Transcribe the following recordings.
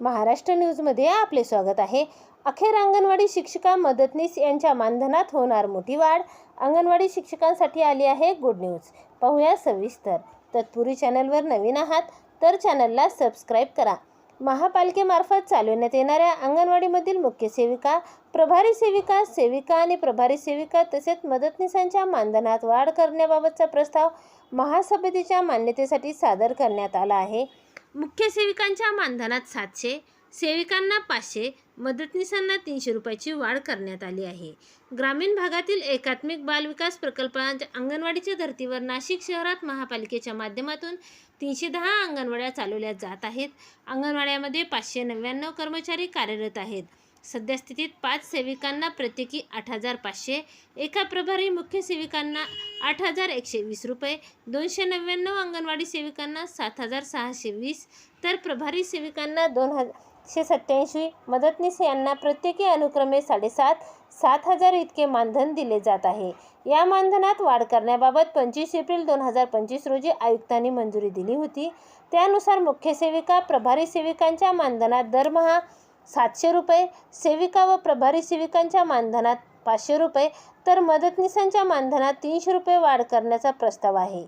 महाराष्ट्र न्यूजमध्ये आपले स्वागत आहे. अखेर अंगणवाडी शिक्षिका मदतनीस यांच्या मानधनात होणार मोठी वाढ. अंगणवाडी शिक्षकांसाठी आली आहे गुड न्यूज. पाहूया सविस्तर. तत्पूर्वी चॅनलवर नवीन आहात तर चॅनलला सबस्क्राईब करा. महापालिकेमार्फत चालवण्यात येणाऱ्या अंगणवाडीमधील मुख्य सेविका प्रभारी सेविका सेविका आणि प्रभारी सेविका तसेच मदतनीसांच्या मानधनात वाढ करण्याबाबतचा प्रस्ताव महासमितीच्या मान्यतेसाठी सादर करण्यात आला आहे. मुख्य सेविकांच्या मानधनात सातशे सेविकांना पाचशे मदतनीसांना तीनशे रुपयाची वाढ करण्यात आली आहे. ग्रामीण भागातील एकात्मिक बालविकास प्रकल्पांच्या अंगणवाडीच्या धर्तीवर नाशिक शहरात महापालिकेच्या माध्यमातून तीनशे दहा अंगणवाड्या चालवल्या जात आहेत. अंगणवाड्यामध्ये पाचशे नव्याण्णव कर्मचारी कार्यरत आहेत. सद्यस्थितीत पाच सेविकांना प्रत्येकी आठ हजार पाचशे एका प्रभारी मुख्य सेविकांना आठ हजार एकशे वीस रुपये दोनशे नव्याण्णव अंगणवाडी सेविकांना सात हजार सहाशे वीस तर प्रभारी सेविकांना दोन हजारशे सत्याऐंशी मदतनीस यांना प्रत्येकी अनुक्रमे साडेसात सात हजार इतके मानधन दिले जात आहे. या मानधनात वाढ करण्याबाबत पंचवीस एप्रिल दोन हजार पंचवीस रोजी आयुक्तांनी मंजुरी दिली होती. त्यानुसार मुख्य सेविका प्रभारी सेविकांच्या मानधनात दरमहा सातशे रुपये सेविका व प्रभारी सेविकांच्या मानधनात पाचशे रुपये तर मदतनीसांच्या मानधनात तीनशे रुपये वाढ करण्याचा प्रस्ताव आहे.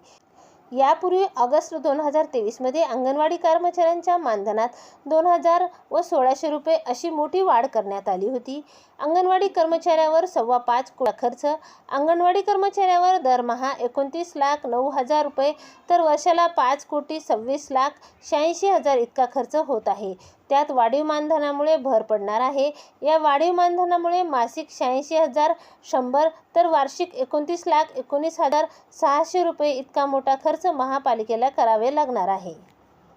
यापूर्वी ऑगस्ट दोन हजार तेवीसमध्ये अंगणवाडी कर्मचाऱ्यांच्या मानधनात दोन हजार व सोळाशे रुपये अशी मोठी वाढ करण्यात आली होती. अंगणवाडी कर्मचाऱ्यावर सव्वा पाच कोटी खर्च अंगणवाडी कर्मचाऱ्यावर दरमहा एकोणतीस लाख नऊ हजार रुपये तर वर्षाला पाच कोटी सव्वीस लाख शहाऐंशी हजार इतका खर्च होत आहे. त्यात वाढीव मानधनामुळे भर पडणार आहे. या वाढीव मानधनामुळे मासिक शहाऐंशी हजार शंभर तर वार्षिक एकोणतीस लाख एकोणीस हजार सहाशे रुपये इतका मोठा खर्च महापालिकेला करावे लागणार आहे.